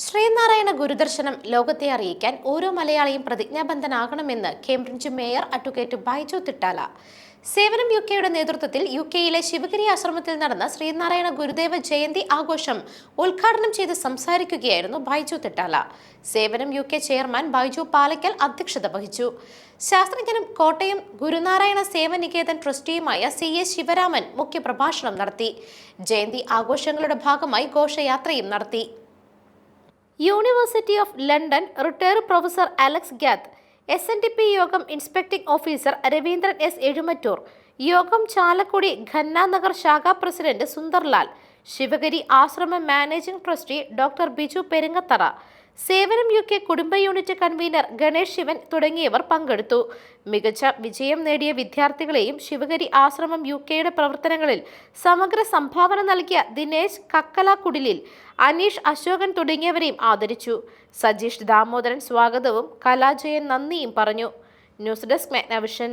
ശ്രീനാരായണ ഗുരുദർശനം ലോകത്തെ അറിയിക്കാൻ ഓരോ മലയാളിയും പ്രതിജ്ഞാബദ്ധനാകണമെന്ന് Cambridge mayor advocate Baiju Thittala. Sevanam U കെയുടെ നേതൃത്വത്തിൽ യു കെയിലെ ശിവഗിരി ആശ്രമത്തിൽ നടന്ന ശ്രീനാരായണ ഗുരുദേവ ജയന്തി ആഘോഷം ഉദ്ഘാടനം ചെയ്ത് സംസാരിക്കുകയായിരുന്നു Baiju Thittala. Sevanam U K chairman Baiju Palakkal അധ്യക്ഷത വഹിച്ചു. ശാസ്ത്രജ്ഞനും കോട്ടയം ഗുരുനാരായണ സേവനികേതൻ ട്രസ്റ്റിയുമായ സി എ ശിവരാമൻ മുഖ്യപ്രഭാഷണം നടത്തി. ജയന്തി ആഘോഷങ്ങളുടെ ഭാഗമായി ഘോഷയാത്രയും നടത്തി. University of London retired professor Alex ഗ്യാത്ത് S N D P യോഗം inspecting officer Raveendran S Ezhumattoor യോഗം ചാലക്കുടി ഖന്നാനഗർ ശാഖാ പ്രസിഡന്റ് സുന്ദർലാൽ ശിവഗിരി ആശ്രമ managing trustee doctor Biju Peringathara Sevanam U K കുടുംബ യൂണിറ്റ് കൺവീനർ ഗണേഷ് ശിവൻ തുടങ്ങിയവർ പങ്കെടുത്തു. മികച്ച വിജയം നേടിയ വിദ്യാർത്ഥികളെയും ശിവഗരി ആശ്രമം യു കെയുടെ പ്രവർത്തനങ്ങളിൽ സമഗ്ര സംഭാവന നൽകിയ ദിനേശ് കക്കല കുടിലിൽ അനീഷ് അശോകൻ തുടങ്ങിയവരെയും ആദരിച്ചു. സജീഷ് ദാമോദരൻ സ്വാഗതവും കലാജയൻ നന്ദിയും പറഞ്ഞു. News desk Magnavision.